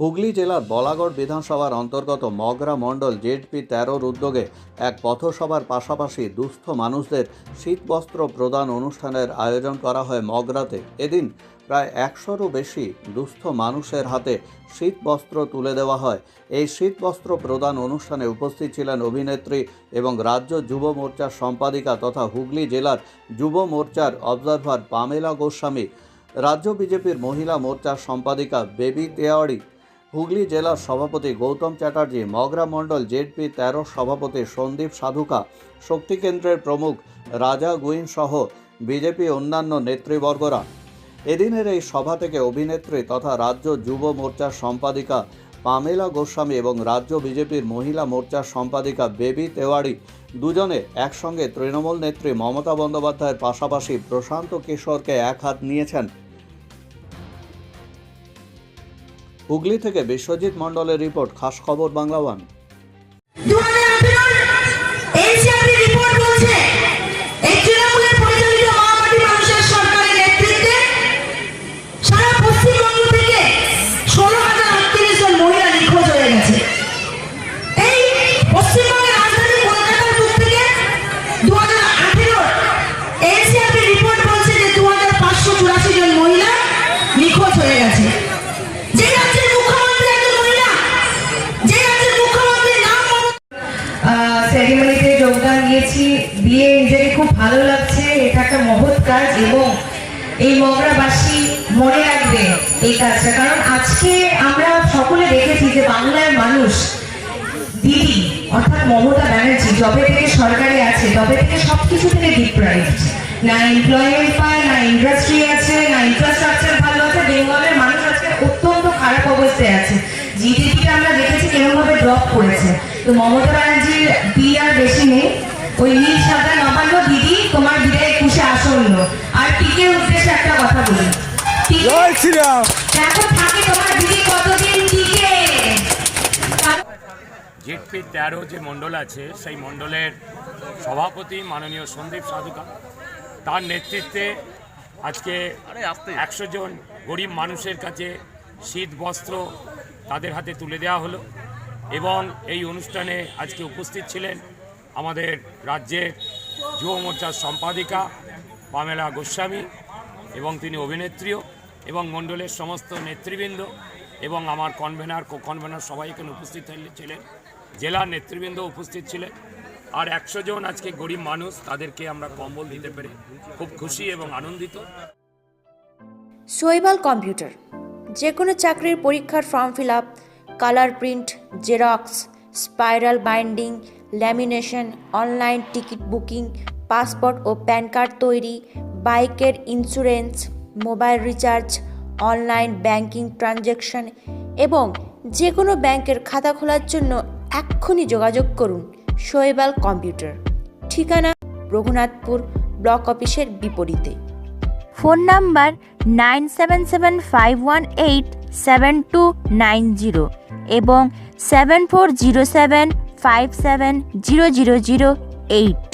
হুগলি জেলার বলাগড় বিধানসভার অন্তর্গত মগরা মণ্ডল জেডপি তেরোর উদ্যোগে এক পথসভার পাশাপাশি দুস্থ মানুষদের শীতবস্ত্র প্রদান অনুষ্ঠানের আয়োজন করা হয় মগরাতে। এদিন প্রায় একশোরও বেশি দুস্থ মানুষের হাতে শীতবস্ত্র তুলে দেওয়া হয়। এই শীতবস্ত্র প্রদান অনুষ্ঠানে উপস্থিত ছিলেন অভিনেত্রী এবং রাজ্য যুব মোর্চার সম্পাদিকা তথা হুগলি জেলার যুব মোর্চার অবজারভার পামেলা গোস্বামী। রাজ্য বিজেপির মহিলা মোর্চার সম্পাদিকা বেবি তেওয়ারি হুগলি জেলার সভাপতি গৌতম চ্যাটার্জি, মগরা মণ্ডল জেডপি তেরো সভাপতি সন্দীপ সাধুকা, শক্তি কেন্দ্রের প্রমুখ রাজা গুইন সহ বিজেপি অন্যান্য নেতৃবর্গরা। এদিনের এই সভা থেকে অভিনেত্রী তথা রাজ্য যুব মোর্চার সম্পাদিকা পামেলা গোস্বামী এবং রাজ্য বিজেপির মহিলা মোর্চার সম্পাদিকা বেবি তেওয়ারি দুজনে একসঙ্গে তৃণমূল নেত্রী মমতা বন্দ্যোপাধ্যায়ের পাশাপাশি প্রশান্ত কিশোরকে এক হাত নিয়েছেন। হুগলি থেকে বিশ্বজিৎ মন্ডলের রিপোর্ট খাস খবর বাংলা ওয়ান। দিয়েছি দিয়ে নিজেকে খুব ভালো লাগছে, এটা একটা মহৎ কাজ এবং এই মগরাবাসী মনে রাখবে এই কাজটা। কারণ আজকে আমরা সকলে দেখেছি যে বাংলার মানুষ দিদি, অর্থাৎ মমতা ব্যানার্জি, যবে থেকে সরকারে আছে, তবে থেকে সবকিছু থেকে ডিপ্রাইভড না এমপ্লয়মেন্ট পায়, না ইন্ডাস্ট্রি আছে, না ইনফ্রাস্ট্রাকচার ভালো আছে, বেঙ্গলের মানুষ আজকে অত্যন্ত খারাপ অবস্থায় আছে। জিডিপিটা আমরা দেখেছি কেমনভাবে ড্রপ করেছে। তো মমতা ব্যানার্জির বিয়ে আর বেশি নেই। ওই নীল সাদা নবান্ন দিদি তোমার বিদায় একুশে আসন্ন। আর টিকের উদ্দেশ্যে একটা কথা বলি। দেখো থাকে তোমার দিদি কতদিন টিকে? জেডপি তেরো যে মণ্ডল আছে সেই মণ্ডলের সভাপতি মাননীয় সন্দীপ সাধুকা। তার নেতৃত্বে আজকে একশো জন গরিব মানুষের কাছে শীত বস্ত্র তাদের হাতে তুলে দেওয়া হলো। এবং এই অনুষ্ঠানে আজকে উপস্থিত ছিলেন আমাদের রাজ্যের যুব মোর্চার সম্পাদিকা পামেলা গোস্বামী এবং তিনি অভিনেত্রীও এবং মণ্ডলের সমস্ত নেতৃবৃন্দ এবং আমার কনভেনার কো কনভেনার সবাই এখানে উপস্থিত ছিলেন। জেলার নেতৃবৃন্দ উপস্থিত ছিলেন। আর একশো জন আজকে গরিব মানুষ, তাদেরকে আমরা কম্বল দিতে পেরে খুব খুশি এবং আনন্দিত। শৈবাল কম্পিউটার যে কোনো চাকরির পরীক্ষার form fill up, colour print, Xerox, spiral binding lamination, online ticket booking, passport ও প্যান কার্ড তৈরি, বাইকের insurance, mobile recharge, online banking transaction এবং যে কোনো ব্যাংকের খাতা খোলার জন্য এক্ষুনি যোগাযোগ করুন শৈবাল কম্পিউটার। ঠিকানা রঘুনাথপুর ব্লক অফিসের বিপরীতে। Phone number nine seven seven five one eight seven two nine zero এবং seven four zero seven five seven zero zero zero eight